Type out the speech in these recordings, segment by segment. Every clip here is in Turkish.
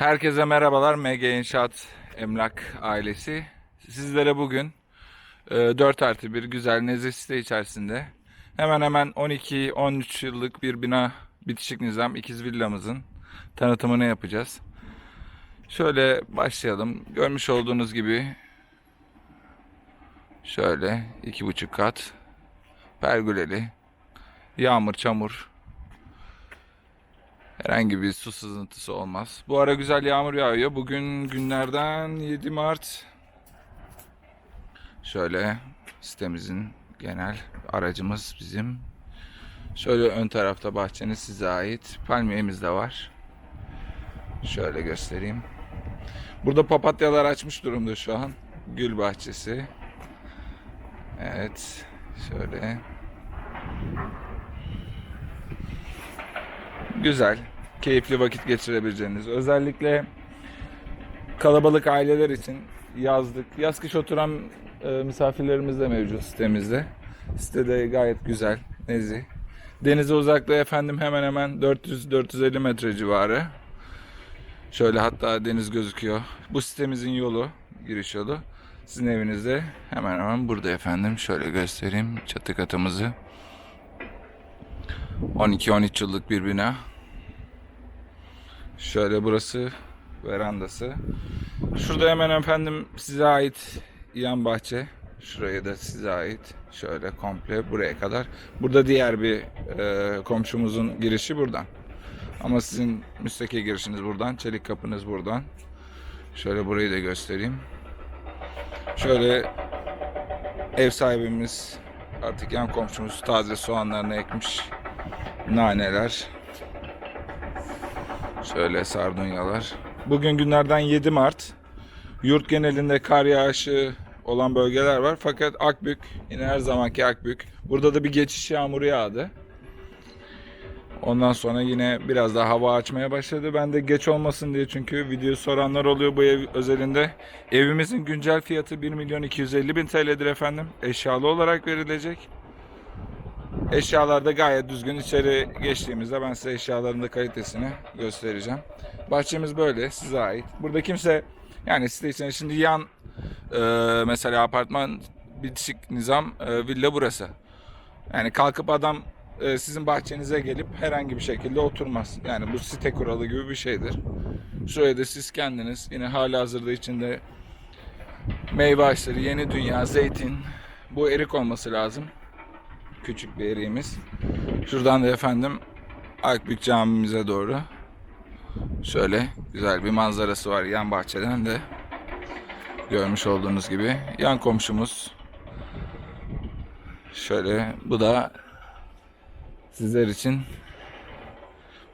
Herkese merhabalar. MG İnşaat Emlak ailesi. Sizlere bugün e, 4 artı bir güzel nezih site içerisinde hemen hemen 12-13 yıllık bir bina bitişik nizam ikiz villamızın tanıtımını yapacağız. Şöyle başlayalım. Görmüş olduğunuz gibi şöyle iki buçuk kat pergüleli yağmur çamur Herhangi bir su sızıntısı olmaz. Bu ara güzel yağmur yağıyor. Bugün günlerden 7 Mart. Şöyle sitemizin genel aracımız bizim. Şöyle ön tarafta bahçeniz size ait. Palmiyemiz de var. Şöyle göstereyim. Burada papatyalar açmış durumda şu an. Gül bahçesi. Evet. Şöyle. Güzel, keyifli vakit geçirebileceğiniz. Özellikle kalabalık aileler için yazlık, yaz kış oturan e, misafirlerimiz de mevcut sitemizde. Sitede gayet güzel, nezih. Denize uzaklığı efendim hemen hemen 400-450 metre civarı. Şöyle hatta deniz gözüküyor. Bu sitemizin yolu, giriş yolu. Sizin evinizde hemen hemen burada efendim. Şöyle göstereyim çatı katımızı. 12-13 yıllık bir bina. Şöyle burası verandası. Şurada hemen efendim size ait yan bahçe. Şuraya da size ait. Şöyle komple buraya kadar. Burada diğer bir e, komşumuzun girişi buradan. Ama sizin müstakil girişiniz buradan. Çelik kapınız buradan. Şöyle burayı da göstereyim. Şöyle ev sahibimiz artık yan komşumuz taze soğanlarını ekmiş. Naneler. Şöyle sardunyalar. Bugün günlerden 7 Mart. Yurt genelinde kar yağışı olan bölgeler var. Fakat Akbük yine her zamanki Akbük. Burada da bir geçiş yağmuru yağdı. Ondan sonra yine biraz daha hava açmaya başladı. Ben de geç olmasın diye çünkü video soranlar oluyor bu ev özelinde. Evimizin güncel fiyatı 1 milyon 250 bin TL'dir efendim. Eşyalı olarak verilecek. Eşyalar da gayet düzgün. İçeri geçtiğimizde ben size eşyaların da kalitesini göstereceğim. Bahçemiz böyle size ait. Burada kimse yani site içinde şimdi yan e, mesela apartman bitişik nizam e, villa burası. Yani kalkıp adam e, sizin bahçenize gelip herhangi bir şekilde oturmaz. Yani bu site kuralı gibi bir şeydir. Şuraya da siz kendiniz yine hali hazırda içinde meyve ağaçları, yeni dünya, zeytin, bu erik olması lazım küçük bir eriğimiz. Şuradan da efendim Akbük camimize doğru şöyle güzel bir manzarası var yan bahçeden de görmüş olduğunuz gibi yan komşumuz şöyle bu da sizler için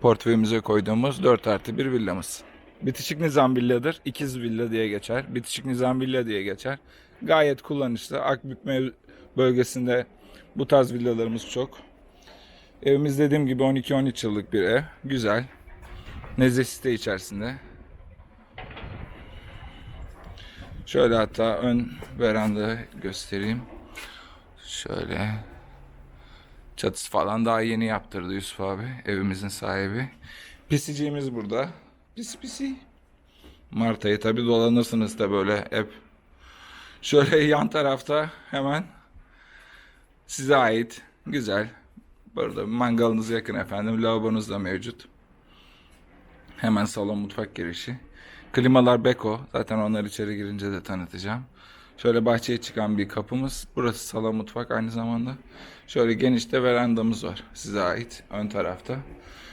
portföyümüze koyduğumuz 4 artı 1 villamız. Bitişik nizam villadır. İkiz villa diye geçer. Bitişik nizam villa diye geçer. Gayet kullanışlı. Akbük bölgesinde bu tarz villalarımız çok. Evimiz dediğim gibi 12-13 yıllık bir ev. Güzel. Nezih site içerisinde. Şöyle hatta ön veranda göstereyim. Şöyle. Çatısı falan daha yeni yaptırdı Yusuf abi. Evimizin sahibi. Pisiciğimiz burada. Pis pisi. Mart ayı tabi dolanırsınız da böyle hep. Şöyle yan tarafta hemen size ait. Güzel. Burada mangalınız yakın efendim. Lavabonuz da mevcut. Hemen salon mutfak girişi. Klimalar Beko. Zaten onları içeri girince de tanıtacağım. Şöyle bahçeye çıkan bir kapımız. Burası salon mutfak aynı zamanda. Şöyle geniş de verandamız var. Size ait. Ön tarafta.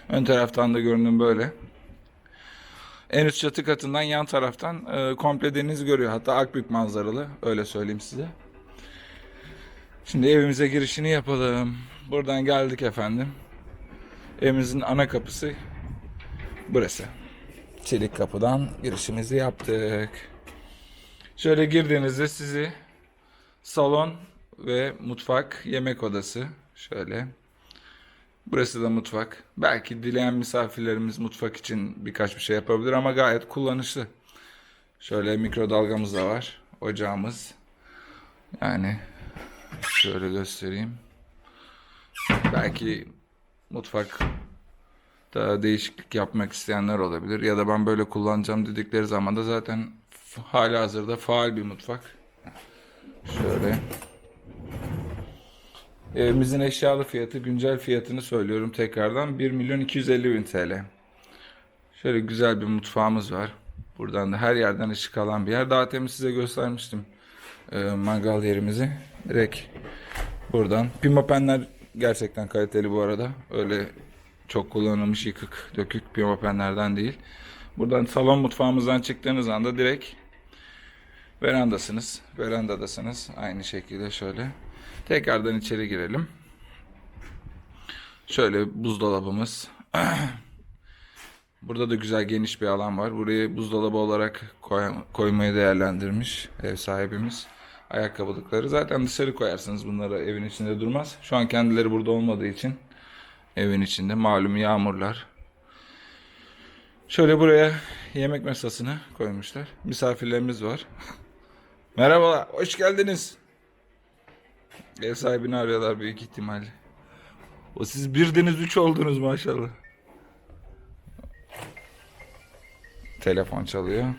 Ön taraftan da görünüm böyle. En üst çatı katından yan taraftan e, komple deniz görüyor. Hatta Akbük manzaralı. Öyle söyleyeyim size. Şimdi evimize girişini yapalım. Buradan geldik efendim. Evimizin ana kapısı burası. Çelik kapıdan girişimizi yaptık. Şöyle girdiğinizde sizi salon ve mutfak, yemek odası şöyle. Burası da mutfak. Belki dileyen misafirlerimiz mutfak için birkaç bir şey yapabilir ama gayet kullanışlı. Şöyle mikrodalgamız da var. Ocağımız. Yani Şöyle göstereyim. Belki mutfak daha değişiklik yapmak isteyenler olabilir. Ya da ben böyle kullanacağım dedikleri zaman da zaten hala hazırda faal bir mutfak. Şöyle. Evimizin eşyalı fiyatı, güncel fiyatını söylüyorum tekrardan. 1 milyon 250 bin TL. Şöyle güzel bir mutfağımız var. Buradan da her yerden ışık alan bir yer. Daha temin size göstermiştim e, mangal yerimizi. Direkt buradan. Pimapenler gerçekten kaliteli bu arada. Öyle çok kullanılmış yıkık dökük pimapenlerden değil. Buradan salon mutfağımızdan çıktığınız anda direkt verandasınız. Verandadasınız. Aynı şekilde şöyle. Tekrardan içeri girelim. Şöyle buzdolabımız. Burada da güzel geniş bir alan var. Burayı buzdolabı olarak koy- koymayı değerlendirmiş ev sahibimiz. Ayakkabılıkları. Zaten dışarı koyarsınız bunları evin içinde durmaz. Şu an kendileri burada olmadığı için evin içinde malum yağmurlar. Şöyle buraya yemek masasını koymuşlar. Misafirlerimiz var. Merhaba, hoş geldiniz. Ev sahibini arıyorlar büyük ihtimalle. O siz birdiniz üç oldunuz maşallah. Telefon çalıyor.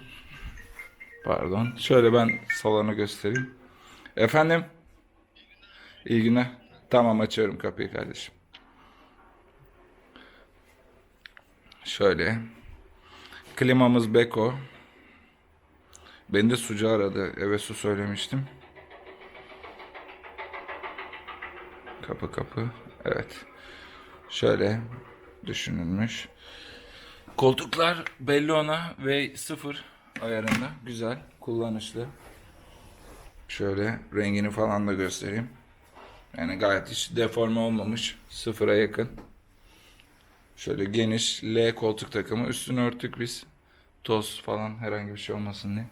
Pardon. Şöyle ben salonu göstereyim. Efendim? İyi günler. Tamam açıyorum kapıyı kardeşim. Şöyle. Klimamız Beko. Beni de sucu aradı. Eve su söylemiştim. Kapı kapı. Evet. Şöyle düşünülmüş. Koltuklar Bellona ve 0 ayarında. Güzel, kullanışlı. Şöyle rengini falan da göstereyim. Yani gayet hiç deforme olmamış. Sıfıra yakın. Şöyle geniş L koltuk takımı. Üstünü örttük biz. Toz falan herhangi bir şey olmasın diye.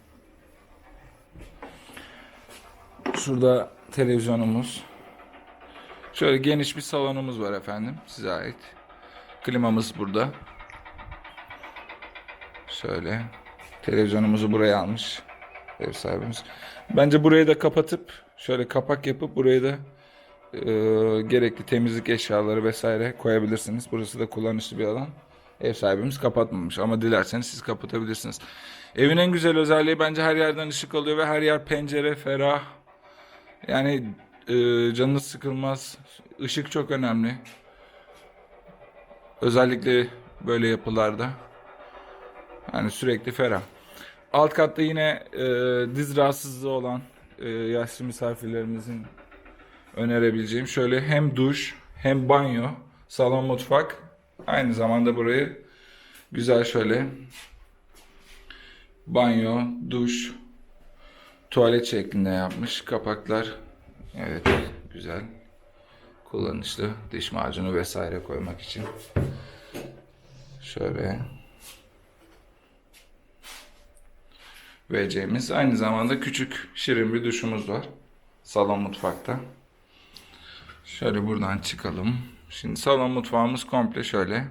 Şurada televizyonumuz. Şöyle geniş bir salonumuz var efendim. Size ait. Klimamız burada. Şöyle. Televizyonumuzu buraya almış. Ev sahibimiz. Bence burayı da kapatıp şöyle kapak yapıp burayı da e, gerekli temizlik eşyaları vesaire koyabilirsiniz. Burası da kullanışlı bir alan. Ev sahibimiz kapatmamış ama dilerseniz siz kapatabilirsiniz. Evin en güzel özelliği bence her yerden ışık alıyor ve her yer pencere, ferah. Yani e, canınız sıkılmaz. Işık çok önemli. Özellikle böyle yapılarda. Yani sürekli ferah. Alt katta yine e, diz rahatsızlığı olan e, yaşlı misafirlerimizin önerebileceğim şöyle hem duş hem banyo, salon mutfak. Aynı zamanda burayı güzel şöyle banyo, duş, tuvalet şeklinde yapmış. Kapaklar evet güzel. Kullanışlı diş macunu vesaire koymak için. Şöyle WC'miz. Aynı zamanda küçük şirin bir duşumuz var. Salon mutfakta. Şöyle buradan çıkalım. Şimdi salon mutfağımız komple şöyle.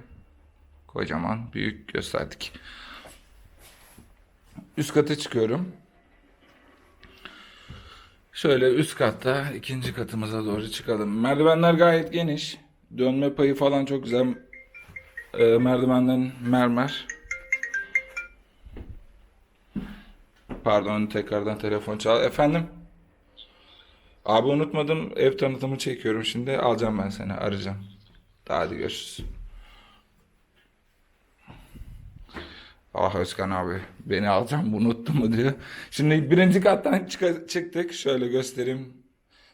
Kocaman, büyük gösterdik. Üst kata çıkıyorum. Şöyle üst katta ikinci katımıza doğru çıkalım. Merdivenler gayet geniş. Dönme payı falan çok güzel. Ee, merdivenlerin mermer. Pardon tekrardan telefon çal. Efendim? Abi unutmadım. Ev tanıtımı çekiyorum şimdi. Alacağım ben seni. Arayacağım. Hadi görüşürüz. Ah Özkan abi beni alacağım unuttum mu diyor. Şimdi birinci kattan çık- çıktık. Şöyle göstereyim.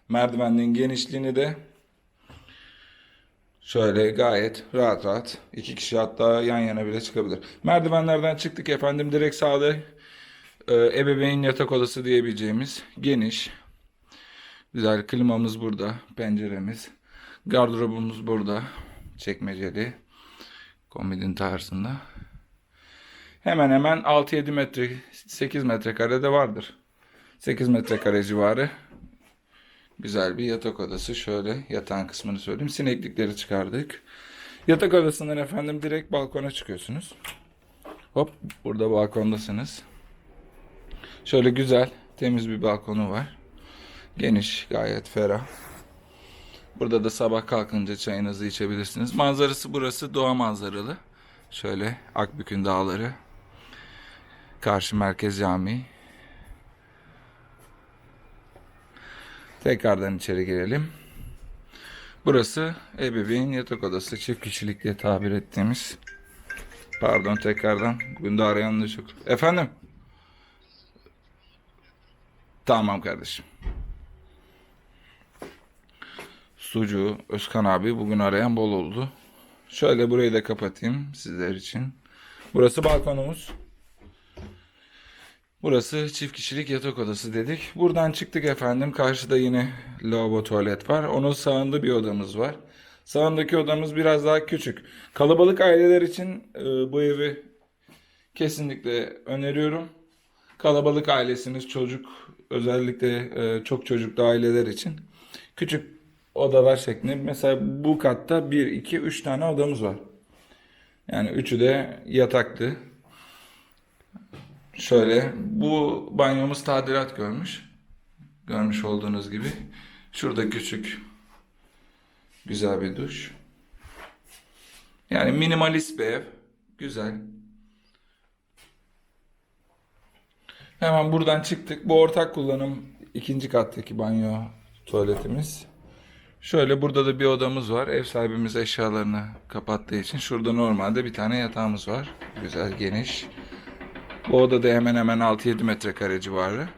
Merdivenin genişliğini de. Şöyle gayet rahat rahat. iki kişi hatta yan yana bile çıkabilir. Merdivenlerden çıktık efendim. Direkt sağda e, ebeveyn yatak odası diyebileceğimiz geniş. Güzel klimamız burada. Penceremiz. Gardırobumuz burada. Çekmeceli. Komodin tarzında. Hemen hemen 6-7 metre 8 metrekarede vardır. 8 metrekare civarı. Güzel bir yatak odası. Şöyle yatağın kısmını söyleyeyim. Sineklikleri çıkardık. Yatak odasından efendim direkt balkona çıkıyorsunuz. Hop burada balkondasınız. Şöyle güzel temiz bir balkonu var. Geniş gayet ferah. Burada da sabah kalkınca çayınızı içebilirsiniz. Manzarası burası doğa manzaralı. Şöyle Akbük'ün dağları. Karşı Merkez Camii. Tekrardan içeri girelim. Burası ebeveyn yatak odası. Çift kişilik diye tabir ettiğimiz. Pardon tekrardan. Bugün de arayan da çok. Efendim? Tamam kardeşim. Sucu, Özkan abi bugün arayan bol oldu. Şöyle burayı da kapatayım sizler için. Burası balkonumuz. Burası çift kişilik yatak odası dedik. Buradan çıktık efendim. Karşıda yine lavabo tuvalet var. Onun sağında bir odamız var. Sağındaki odamız biraz daha küçük. Kalabalık aileler için e, bu evi kesinlikle öneriyorum. Kalabalık ailesiniz, çocuk özellikle e, çok çocuklu aileler için küçük odalar şeklinde. Mesela bu katta 1, 2, 3 tane odamız var. Yani üçü de yataklı. Şöyle bu banyomuz tadilat görmüş. Görmüş olduğunuz gibi. Şurada küçük güzel bir duş. Yani minimalist bir ev. Güzel. Hemen buradan çıktık. Bu ortak kullanım ikinci kattaki banyo tuvaletimiz. Şöyle burada da bir odamız var. Ev sahibimiz eşyalarını kapattığı için şurada normalde bir tane yatağımız var. Güzel geniş. Bu oda da hemen hemen 6-7 metrekare civarı.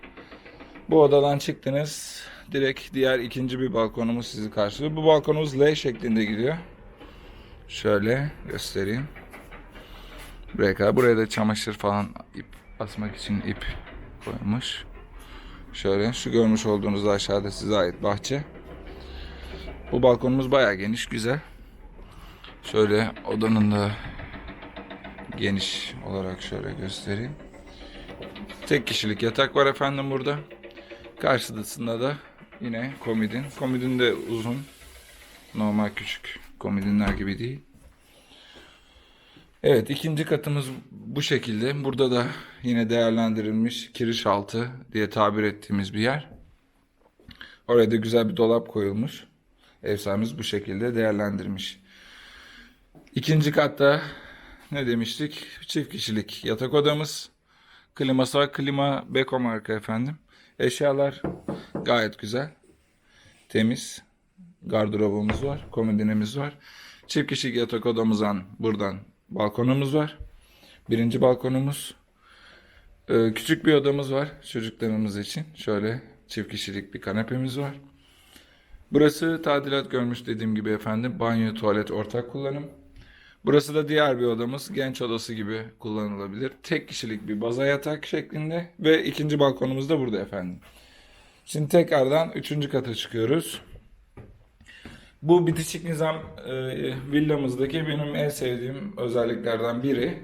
Bu odadan çıktınız. Direkt diğer ikinci bir balkonumuz sizi karşılıyor. Bu balkonumuz L şeklinde gidiyor. Şöyle göstereyim. Buraya kadar. Buraya da çamaşır falan ip asmak için ip koymuş. Şöyle şu görmüş olduğunuz da aşağıda size ait bahçe. Bu balkonumuz bayağı geniş, güzel. Şöyle odanın da geniş olarak şöyle göstereyim. Tek kişilik yatak var efendim burada. Karşısında da yine komodin. Komodin de uzun. Normal küçük komodinler gibi değil. Evet ikinci katımız bu şekilde. Burada da yine değerlendirilmiş kiriş altı diye tabir ettiğimiz bir yer. Oraya da güzel bir dolap koyulmuş. Ev sahibimiz bu şekilde değerlendirmiş. İkinci katta ne demiştik? Çift kişilik yatak odamız. Kliması var. Klima Beko marka efendim. Eşyalar gayet güzel. Temiz. Gardırobumuz var. Komodinimiz var. Çift kişilik yatak odamızdan buradan balkonumuz var. Birinci balkonumuz. Ee, küçük bir odamız var çocuklarımız için. Şöyle çift kişilik bir kanepemiz var. Burası tadilat görmüş dediğim gibi efendim. Banyo, tuvalet ortak kullanım. Burası da diğer bir odamız. Genç odası gibi kullanılabilir. Tek kişilik bir baza yatak şeklinde. Ve ikinci balkonumuz da burada efendim. Şimdi tekrardan üçüncü kata çıkıyoruz. Bu bitişik nizam e, villamızdaki benim en sevdiğim özelliklerden biri.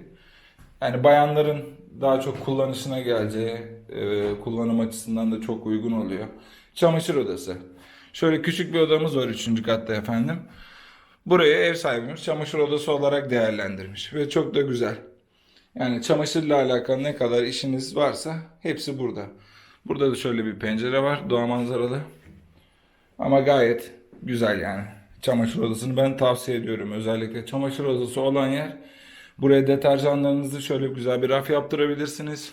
Yani bayanların daha çok kullanışına geleceği, e, kullanım açısından da çok uygun oluyor. Çamaşır odası. Şöyle küçük bir odamız var üçüncü katta efendim. Burayı ev sahibimiz çamaşır odası olarak değerlendirmiş ve çok da güzel. Yani çamaşırla alakalı ne kadar işiniz varsa hepsi burada. Burada da şöyle bir pencere var, doğa manzaralı. Ama gayet güzel yani. Çamaşır odasını ben tavsiye ediyorum. Özellikle çamaşır odası olan yer. Buraya deterjanlarınızı şöyle güzel bir raf yaptırabilirsiniz.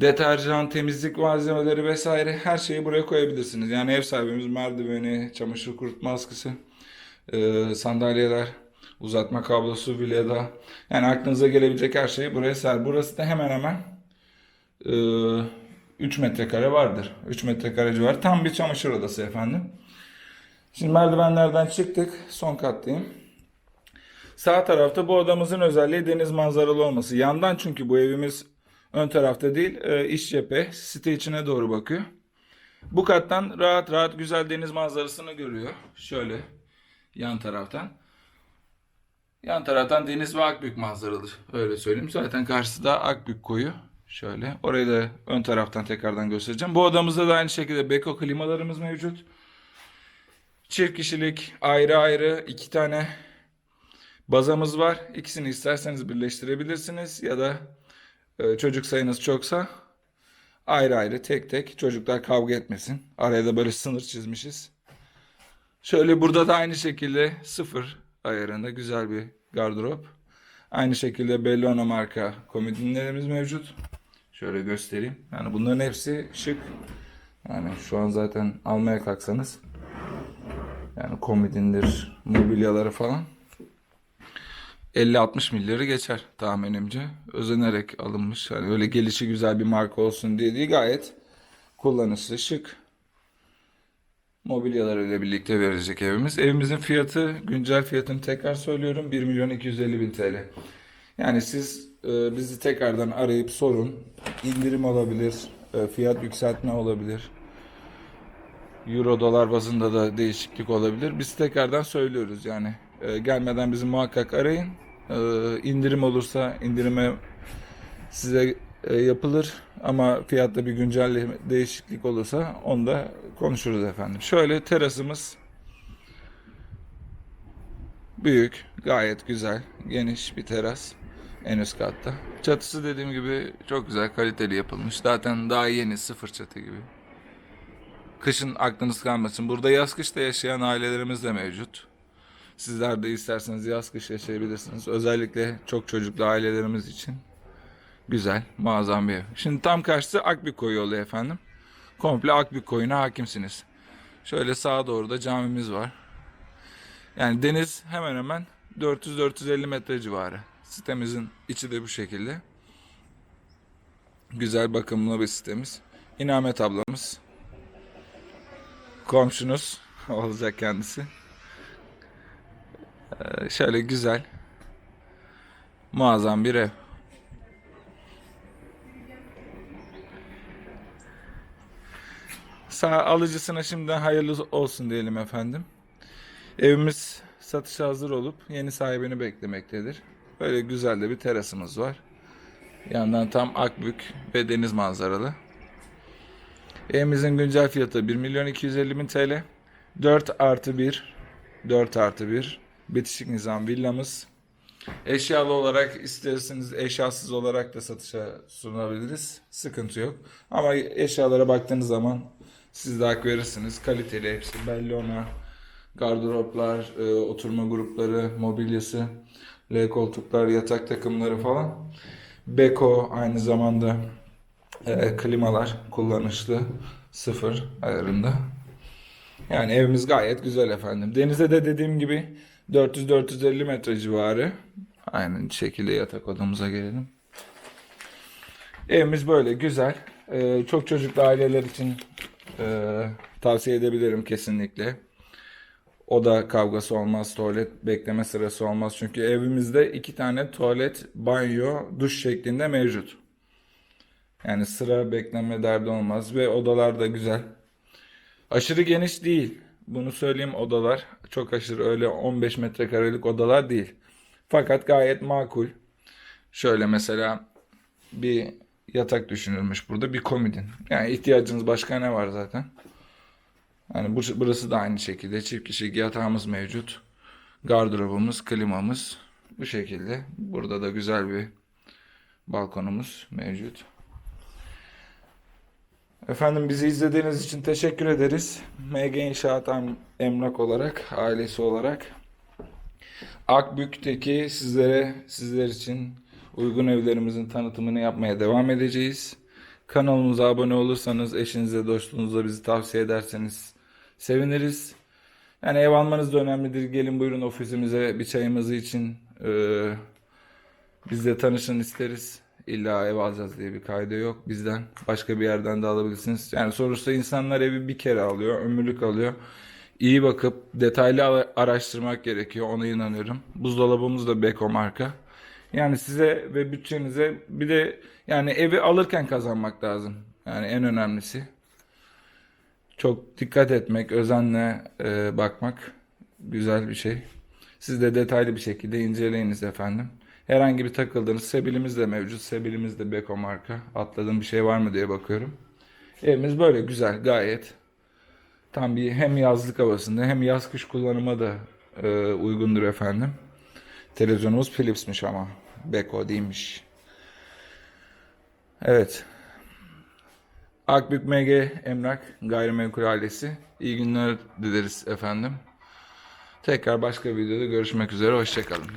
Deterjan, temizlik malzemeleri vesaire her şeyi buraya koyabilirsiniz. Yani ev sahibimiz merdiveni, çamaşır kurutma askısı, e, sandalyeler, uzatma kablosu, vileda. Yani aklınıza gelebilecek her şeyi buraya ser. Burası da hemen hemen e, 3 metrekare vardır. 3 metrekare civarı. Tam bir çamaşır odası efendim. Şimdi merdivenlerden çıktık. Son kattayım. Sağ tarafta bu odamızın özelliği deniz manzaralı olması. Yandan çünkü bu evimiz ön tarafta değil, e, iç cephe, site içine doğru bakıyor. Bu kattan rahat rahat güzel deniz manzarasını görüyor. Şöyle yan taraftan. Yan taraftan deniz ve Akbük manzaralı. Öyle söyleyeyim. Zaten karşısı da Akbük koyu. Şöyle. Orayı da ön taraftan tekrardan göstereceğim. Bu odamızda da aynı şekilde Beko klimalarımız mevcut. Çift kişilik ayrı ayrı iki tane bazamız var. İkisini isterseniz birleştirebilirsiniz ya da e, çocuk sayınız çoksa ayrı ayrı tek tek çocuklar kavga etmesin. Araya da böyle sınır çizmişiz. Şöyle burada da aynı şekilde sıfır ayarında güzel bir gardırop. Aynı şekilde Bellona marka komodinlerimiz mevcut. Şöyle göstereyim. Yani bunların hepsi şık. Yani şu an zaten almaya kalksanız yani komodindir, mobilyaları falan 50-60 milyarı geçer tahminimce. Özenerek alınmış. Yani öyle gelişi güzel bir marka olsun diye değil gayet kullanışlı, şık mobilyalarıyla birlikte verecek evimiz. Evimizin fiyatı, güncel fiyatını tekrar söylüyorum 1 milyon 250 bin TL. Yani siz e, bizi tekrardan arayıp sorun. İndirim olabilir, e, fiyat yükseltme olabilir. Euro dolar bazında da değişiklik olabilir. Biz tekrardan söylüyoruz yani. E, gelmeden bizi muhakkak arayın. E, indirim olursa indirime size e, yapılır ama fiyatta bir güncelleme değişiklik olursa onu da konuşuruz efendim. Şöyle terasımız büyük, gayet güzel, geniş bir teras en üst katta. Çatısı dediğim gibi çok güzel, kaliteli yapılmış. Zaten daha yeni, sıfır çatı gibi. Kışın aklınız kalmasın. Burada yaz kışta yaşayan ailelerimiz de mevcut. Sizler de isterseniz yaz kış yaşayabilirsiniz. Özellikle çok çocuklu ailelerimiz için güzel, muazzam bir ev. Şimdi tam karşısı Akbük koyu oluyor efendim. Komple Akbük koyuna hakimsiniz. Şöyle sağa doğru da camimiz var. Yani deniz hemen hemen 400-450 metre civarı. Sitemizin içi de bu şekilde. Güzel bakımlı bir sitemiz. İnamet ablamız. Komşunuz olacak kendisi. Ee, şöyle güzel. Muazzam bir ev. Sağ alıcısına şimdiden hayırlı olsun diyelim efendim. Evimiz satışa hazır olup yeni sahibini beklemektedir. Böyle güzel de bir terasımız var. Yandan tam Akbük ve deniz manzaralı. Evimizin güncel fiyatı 1 milyon 250 bin TL. 4 artı 1, 4 artı 1 bitişik nizam villamız. Eşyalı olarak isterseniz eşyasız olarak da satışa sunabiliriz. Sıkıntı yok. Ama eşyalara baktığınız zaman siz de hak verirsiniz. Kaliteli hepsi. Bellona, gardıroplar, e, oturma grupları, mobilyası, L koltuklar, yatak takımları falan. Beko aynı zamanda e, klimalar kullanışlı. Sıfır ayarında. Yani evimiz gayet güzel efendim. Denize de dediğim gibi 400-450 metre civarı. Aynı şekilde yatak odamıza gelelim. Evimiz böyle güzel. Ee, çok çocuklu aileler için e, tavsiye edebilirim kesinlikle. Oda kavgası olmaz, tuvalet bekleme sırası olmaz. Çünkü evimizde iki tane tuvalet, banyo, duş şeklinde mevcut. Yani sıra bekleme derdi olmaz ve odalar da güzel. Aşırı geniş değil. Bunu söyleyeyim odalar. Çok aşırı öyle 15 metrekarelik odalar değil. Fakat gayet makul. Şöyle mesela bir yatak düşünülmüş burada. Bir komodin. Yani ihtiyacınız başka ne var zaten? Yani bu, burası da aynı şekilde. Çift kişilik yatağımız mevcut. Gardırobumuz, klimamız bu şekilde. Burada da güzel bir balkonumuz mevcut. Efendim bizi izlediğiniz için teşekkür ederiz. MG İnşaat Em- Emlak olarak, ailesi olarak Akbük'teki sizlere, sizler için uygun evlerimizin tanıtımını yapmaya devam edeceğiz. Kanalımıza abone olursanız, eşinize, dostunuzla bizi tavsiye ederseniz seviniriz. Yani ev almanız da önemlidir. Gelin buyurun ofisimize bir çayımızı için eee Bizle tanışın isteriz. İlla ev alacağız diye bir kaydı yok bizden. Başka bir yerden de alabilirsiniz. Yani sonuçta insanlar evi bir kere alıyor, ömürlük alıyor. İyi bakıp detaylı ara- araştırmak gerekiyor. Ona inanıyorum. Buzdolabımız da Beko marka. Yani size ve bütçenize bir de yani evi alırken kazanmak lazım. Yani en önemlisi. Çok dikkat etmek, özenle e, bakmak güzel bir şey. Siz de detaylı bir şekilde inceleyiniz efendim. Herhangi bir takıldığınız sebilimiz de mevcut. Sebilimiz de Beko marka. Atladığım bir şey var mı diye bakıyorum. Evimiz böyle güzel gayet. Tam bir hem yazlık havasında hem yaz kış kullanıma da e, uygundur efendim. Televizyonumuz Philips'miş ama. Beko değilmiş. Evet. Akbük MG Emlak Gayrimenkul ailesi. İyi günler dileriz efendim. Tekrar başka videoda görüşmek üzere. Hoşçakalın.